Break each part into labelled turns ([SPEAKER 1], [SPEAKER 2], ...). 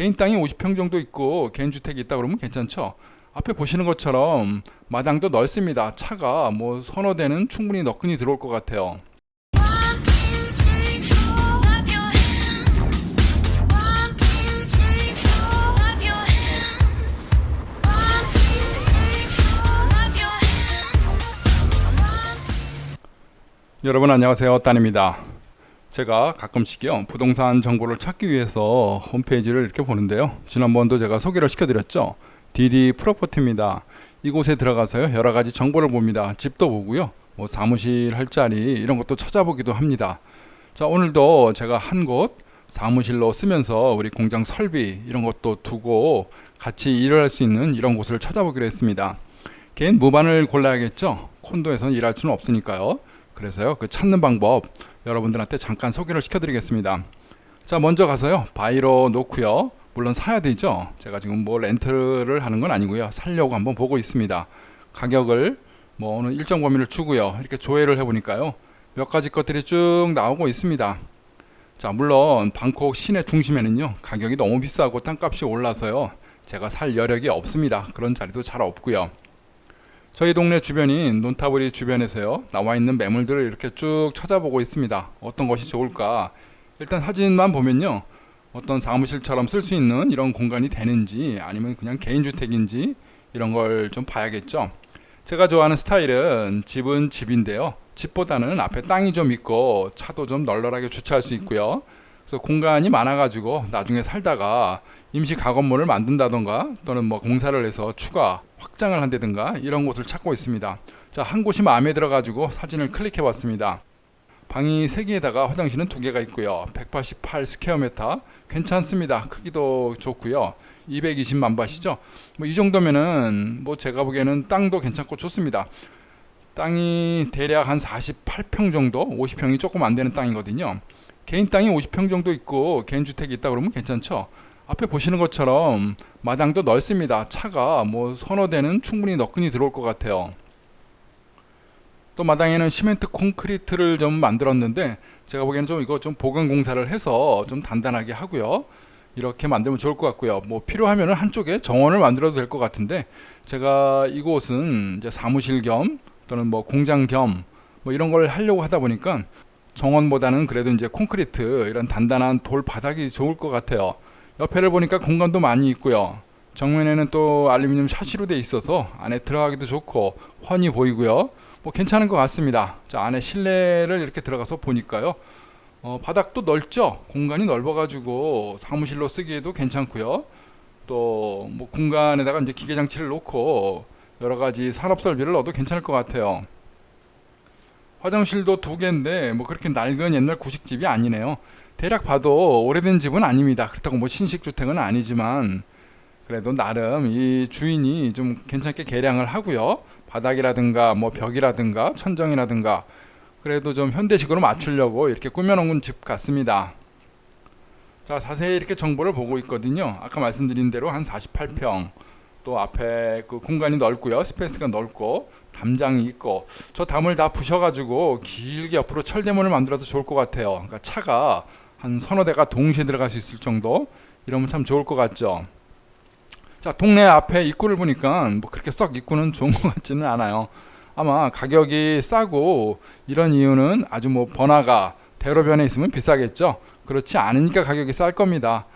[SPEAKER 1] 개인 땅이 50평 정도 있고 개인 주택이 있다 그러면 괜찮죠. 앞에 보시는 것처럼 마당도 넓습니다. 차가 뭐 서너 대는 충분히 너끈히 들어올 것 같아요. 여러분 안녕하세요. 딴입니다. 제가 가끔씩요 부동산 정보를 찾기 위해서 홈페이지를 이렇게 보는데요. 지난번도 제가 소개를 시켜드렸죠. DD 프로퍼티입니다. 이곳에 들어가서요 여러 가지 정보를 봅니다. 집도 보고요, 뭐 사무실 할 자리 이런 것도 찾아보기도 합니다. 자 오늘도 제가 한 곳 사무실로 쓰면서 우리 공장 설비 이런 것도 두고 같이 일을 할 수 있는 이런 곳을 찾아보기로 했습니다. 개인 무반을 골라야겠죠. 콘도에서는 일할 수는 없으니까요. 그래서요 그 찾는 방법 여러분들한테 잠깐 소개를 시켜드리겠습니다. 자 먼저 가서요 바이로 놓고요. 물론 사야 되죠. 제가 지금 뭐 렌트를 하는 건 아니고요. 살려고 한번 보고 있습니다. 가격을 뭐 어느 일정 범위를 주고요. 이렇게 조회를 해보니까요 몇 가지 것들이 쭉 나오고 있습니다. 자 물론 방콕 시내 중심에는요 가격이 너무 비싸고 땅값이 올라서요 제가 살 여력이 없습니다. 그런 자리도 잘 없고요. 저희 동네 주변인 논타브리 주변에서요 나와 있는 매물들을 이렇게 쭉 찾아보고 있습니다. 어떤 것이 좋을까? 일단 사진만 보면요 어떤 사무실처럼 쓸 수 있는 이런 공간이 되는지 아니면 그냥 개인 주택인지 이런 걸 좀 봐야겠죠. 제가 좋아하는 스타일은 집은 집인데요. 집보다는 앞에 땅이 좀 있고 차도 좀 널널하게 주차할 수 있고요. 그래서 공간이 많아가지고 나중에 살다가 임시 가건물을 만든다던가 또는 뭐 공사를 해서 추가 확장을 한다든가 이런 곳을 찾고 있습니다. 자, 한 곳이 마음에 들어가지고 사진을 클릭해 봤습니다. 방이 3개에다가 화장실은 2개가 있고요. 188 스퀘어미터 괜찮습니다. 크기도 좋고요. 220만 바시죠. 뭐 이 정도면은 뭐 제가 보기에는 땅도 괜찮고 좋습니다. 땅이 대략 한 48평 정도, 50평이 조금 안 되는 땅이거든요. 개인 땅이 50평 정도 있고 개인 주택이 있다 그러면 괜찮죠. 앞에 보시는 것처럼 마당도 넓습니다. 차가 뭐 서너 대는 충분히 너끈히 들어올 것 같아요. 또 마당에는 시멘트 콘크리트를 좀 만들었는데 제가 보기에는 좀 이거 좀 보강 공사를 해서 좀 단단하게 하고요. 이렇게 만들면 좋을 것 같고요. 뭐 필요하면은 한쪽에 정원을 만들어도 될 것 같은데 제가 이곳은 이제 사무실 겸 또는 뭐 공장 겸 뭐 이런 걸 하려고 하다 보니까 정원보다는 그래도 이제 콘크리트 이런 단단한 돌 바닥이 좋을 것 같아요. 옆에를 보니까 공간도 많이 있고요. 정면에는 또 알루미늄 샤시로 돼 있어서 안에 들어가기도 좋고 훤히 보이고요. 뭐 괜찮은 것 같습니다. 자 안에 실내를 이렇게 들어가서 보니까요. 어, 바닥도 넓죠. 공간이 넓어가지고 사무실로 쓰기에도 괜찮고요. 또 뭐 공간에다가 이제 기계 장치를 놓고 여러 가지 산업 설비를 넣어도 괜찮을 것 같아요. 화장실도 두 개인데 뭐 그렇게 낡은 옛날 구식집이 아니네요. 대략 봐도 오래된 집은 아닙니다. 그렇다고 뭐 신식 주택은 아니지만 그래도 나름 이 주인이 좀 괜찮게 개량을 하고요. 바닥이라든가 뭐 벽이라든가 천정이라든가 그래도 좀 현대식으로 맞추려고 이렇게 꾸며놓은 집 같습니다. 자 자세히 이렇게 정보를 보고 있거든요. 아까 말씀드린 대로 한 48평 또 앞에 그 공간이 넓고요. 스페이스가 넓고 담장이 있고 저 담을 다 부셔가지고 길게 옆으로 철대문을 만들어도 좋을 것 같아요. 그러니까 차가 한 서너 대가 동시에 들어갈 수 있을 정도 이러면 참 좋을 것 같죠. 자 동네 앞에 입구를 보니까 뭐 그렇게 썩 입구는 좋은 것 같지는 않아요. 아마 가격이 싸고 이런 이유는 아주 뭐 번화가 대로변에 있으면 비싸겠죠. 그렇지 않으니까 가격이 쌀 겁니다.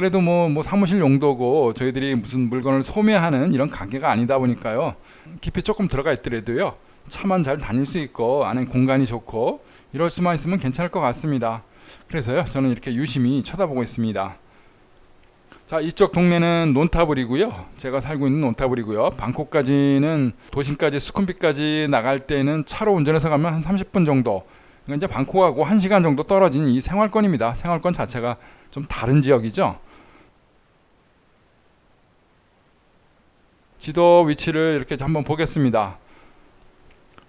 [SPEAKER 1] 그래도 뭐, 뭐 사무실 용도고 저희들이 무슨 물건을 소매하는 이런 가게가 아니다 보니까요. 깊이 조금 들어가 있더라도요. 차만 잘 다닐 수 있고 안에 공간이 좋고 이럴 수만 있으면 괜찮을 것 같습니다. 그래서요. 저는 이렇게 유심히 쳐다보고 있습니다. 자, 이쪽 동네는 논타블이고요. 제가 살고 있는 논타블이고요. 방콕까지는 도심까지 수쿰비까지 나갈 때는 차로 운전해서 가면 한 30분 정도. 그러니까 이제 방콕하고 1시간 정도 떨어진 이 생활권입니다. 생활권 자체가 좀 다른 지역이죠. 지도 위치를 이렇게 한번 보겠습니다.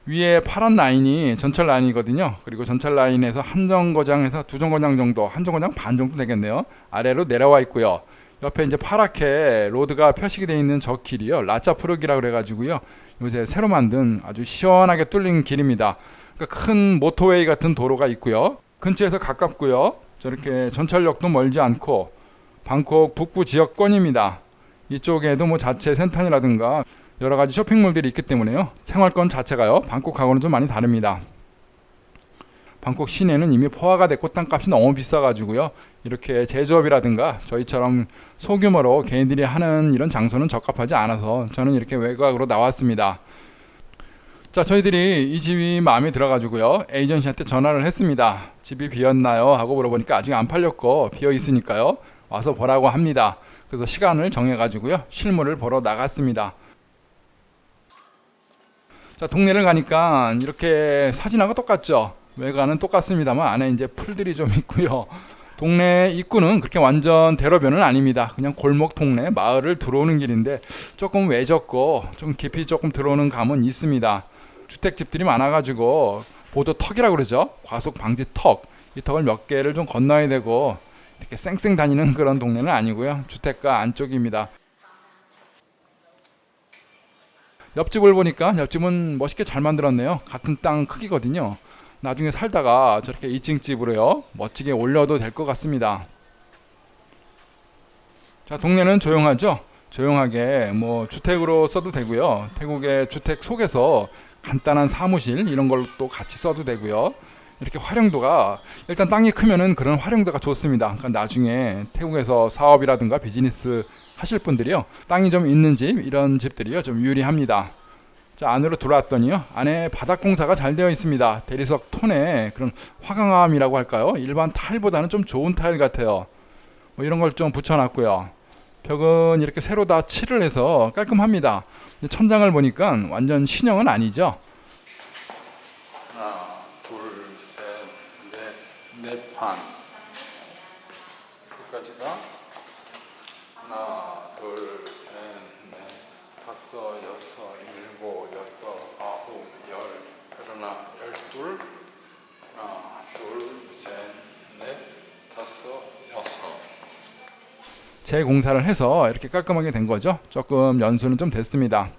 [SPEAKER 1] 위에 파란 라인이 전철 라인이거든요. 그리고 전철 라인에서 한 정거장에서 두 정거장 정도, 한 정거장 반 정도 되겠네요. 아래로 내려와 있고요. 옆에 이제 파랗게 로드가 표시가 되어 있는 저 길이요. 라짜프르기라 그래가지고요. 요새 새로 만든 아주 시원하게 뚫린 길입니다. 그러니까 큰 모터웨이 같은 도로가 있고요. 근처에서 가깝고요. 저렇게 전철역도 멀지 않고 방콕 북부 지역권입니다. 이쪽에도 뭐 자체 센탄이라든가 여러 가지 쇼핑몰들이 있기 때문에요. 생활권 자체가요. 방콕하고는 좀 많이 다릅니다. 방콕 시내는 이미 포화가 됐고 땅값이 너무 비싸가지고요. 이렇게 제조업이라든가 저희처럼 소규모로 개인들이 하는 이런 장소는 적합하지 않아서 저는 이렇게 외곽으로 나왔습니다. 자, 저희들이 이 집이 마음에 들어가지고요. 에이전시한테 전화를 했습니다. 집이 비었나요? 하고 물어보니까 아직 안 팔렸고 비어 있으니까요. 와서 보라고 합니다. 그래서 시간을 정해가지고요. 실물을 보러 나갔습니다. 자, 동네를 가니까 이렇게 사진하고 똑같죠. 외관은 똑같습니다만 안에 이제 풀들이 좀 있고요. 동네 입구는 그렇게 완전 대로변은 아닙니다. 그냥 골목 동네 마을을 들어오는 길인데 조금 외졌고 좀 깊이 조금 들어오는 감은 있습니다. 주택집들이 많아가지고 보도 턱이라고 그러죠. 과속 방지 턱. 이 턱을 몇 개를 좀 건너야 되고 이렇게 쌩쌩 다니는 그런 동네는 아니고요. 주택가 안쪽입니다. 옆집을 보니까 옆집은 멋있게 잘 만들었네요. 같은 땅 크기거든요. 나중에 살다가 저렇게 2층 집으로요. 멋지게 올려도 될 것 같습니다. 자, 동네는 조용하죠? 조용하게 뭐 주택으로 써도 되고요. 태국의 주택 속에서 간단한 사무실 이런 걸로 또 같이 써도 되고요. 이렇게 활용도가 일단 땅이 크면은 그런 활용도가 좋습니다. 그러니까 나중에 태국에서 사업이라든가 비즈니스 하실 분들이요. 땅이 좀 있는 집 이런 집들이요. 좀 유리합니다. 자 안으로 들어왔더니요 안에 바닥 공사가 잘 되어 있습니다 대리석 톤에 그런 화강암이라고 할까요 일반 타일보다는 좀 좋은 타일 같아요 뭐 이런 걸 좀 붙여 놨고요 벽은 이렇게 새로 다 칠을 해서 깔끔합니다 천장을 보니까 완전 신형은 아니죠 하나 둘셋넷넷판 여기까지가 하나 둘셋넷 다섯 여섯 일곱 여덟 아홉 열. 하나 열둘. 하나 둘셋넷 다섯 여섯. 재공사를 해서 이렇게 깔끔하게 된 거죠? 조금 연수는 좀 됐습니다.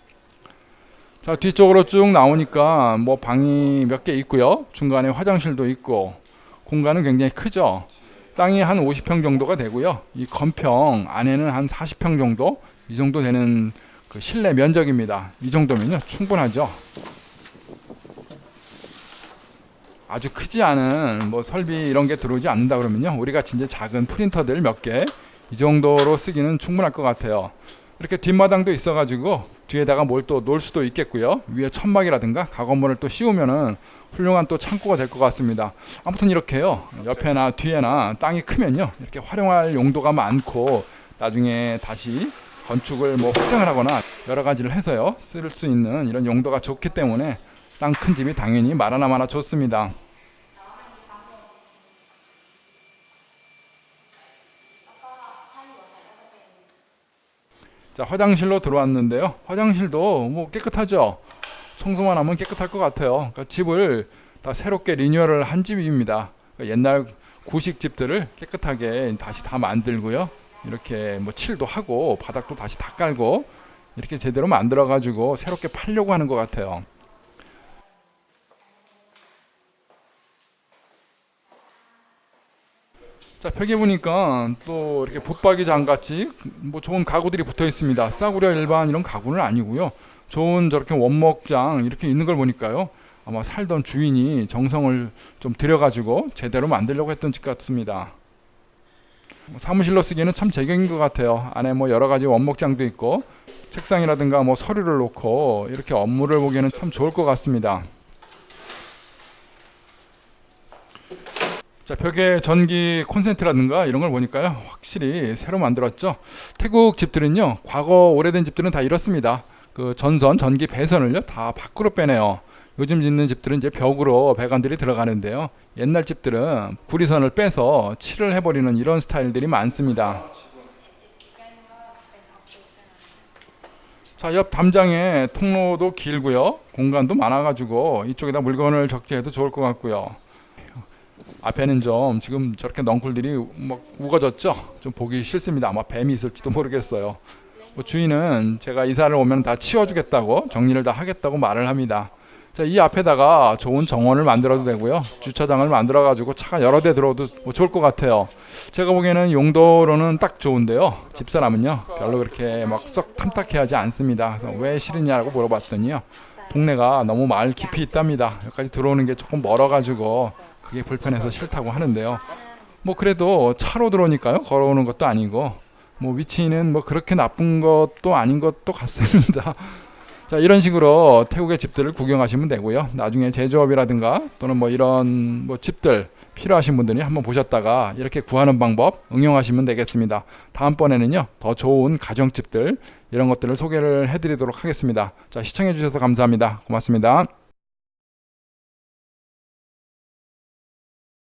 [SPEAKER 1] 자 뒤쪽으로 쭉 나오니까 뭐 방이 몇 개 있고요. 중간에 화장실도 있고 공간은 굉장히 크죠 땅이 한 50평 정도가 되고요 이 건평 안에는 한 40평 정도 이 정도 되는 그 실내 면적입니다. 이 정도면요 충분하죠. 아주 크지 않은 뭐 설비 이런 게 들어오지 않는다 그러면요 우리가 진짜 작은 프린터들 몇 개 이 정도로 쓰기는 충분할 것 같아요. 이렇게 뒷마당도 있어가지고 뒤에다가 뭘 또 놓을 수도 있겠고요. 위에 천막이라든가 가건물을 또 씌우면은 훌륭한 또 창고가 될 것 같습니다. 아무튼 이렇게요 옆에나 뒤에나 땅이 크면요 이렇게 활용할 용도가 많고 나중에 다시 건축을 뭐 확장을 하거나 여러 가지를 해서요 쓸 수 있는 이런 용도가 좋기 때문에 땅 큰 집이 당연히 말 하나 마나 좋습니다. 자 화장실로 들어왔는데요. 화장실도 뭐 깨끗하죠. 청소만 하면 깨끗할 것 같아요. 그러니까 집을 다 새롭게 리뉴얼을 한 집입니다. 그러니까 옛날 구식 집들을 깨끗하게 다시 다 만들고요. 이렇게 뭐 칠도 하고 바닥도 다시 다 깔고 이렇게 제대로 만들어 가지고 새롭게 팔려고 하는 것 같아요. 자 벽에 보니까 또 이렇게 붙박이 장같이 뭐 좋은 가구들이 붙어 있습니다. 싸구려 일반 이런 가구는 아니고요. 좋은 저렇게 원목장 이렇게 있는 걸 보니까요. 아마 살던 주인이 정성을 좀 들여가지고 제대로 만들려고 했던 집 같습니다. 뭐 사무실로 쓰기에는 참 제격인 것 같아요. 안에 뭐 여러 가지 원목장도 있고 책상이라든가 뭐 서류를 놓고 이렇게 업무를 보기에는 참 좋을 것 같습니다. 자 벽에 전기 콘센트라든가 이런 걸 보니까요 확실히 새로 만들었죠. 태국 집들은요 과거 오래된 집들은 다 이렇습니다. 그 전선 전기 배선을요 다 밖으로 빼내요. 요즘 짓는 집들은 이제 벽으로 배관들이 들어가는데요. 옛날 집들은 구리선을 빼서 칠을 해버리는 이런 스타일들이 많습니다. 자, 옆 담장에 통로도 길고요. 공간도 많아가지고 이쪽에다 물건을 적재해도 좋을 것 같고요. 앞에는 좀 지금 저렇게 넝쿨들이 막 우거졌죠. 좀 보기 싫습니다. 아마 뱀이 있을지도 모르겠어요. 뭐 주인은 제가 이사를 오면 다 치워주겠다고 정리를 다 하겠다고 말을 합니다. 자, 이 앞에다가 좋은 정원을 만들어도 되고요. 주차장을 만들어 가지고 차가 여러 대 들어도 뭐 좋을 것 같아요. 제가 보기에는 용도로는 딱 좋은데요. 집사람은요. 별로 그렇게 막 썩 탐탁해 하지 않습니다. 그래서 왜 싫으냐고 물어봤더니요. 동네가 너무 마을 깊이 있답니다. 여기까지 들어오는 게 조금 멀어 가지고 그게 불편해서 싫다고 하는데요. 뭐 그래도 차로 들어오니까요. 걸어오는 것도 아니고 뭐 위치는 뭐 그렇게 나쁜 것도 아닌 것도 같습니다. 자 이런 식으로 태국의 집들을 구경하시면 되고요. 나중에 제조업이라든가 또는 뭐 이런 뭐 집들 필요하신 분들이 한번 보셨다가 이렇게 구하는 방법 응용하시면 되겠습니다. 다음번에는요 더 좋은 가정집들 이런 것들을 소개를 해드리도록 하겠습니다. 자 시청해 주셔서 감사합니다. 고맙습니다.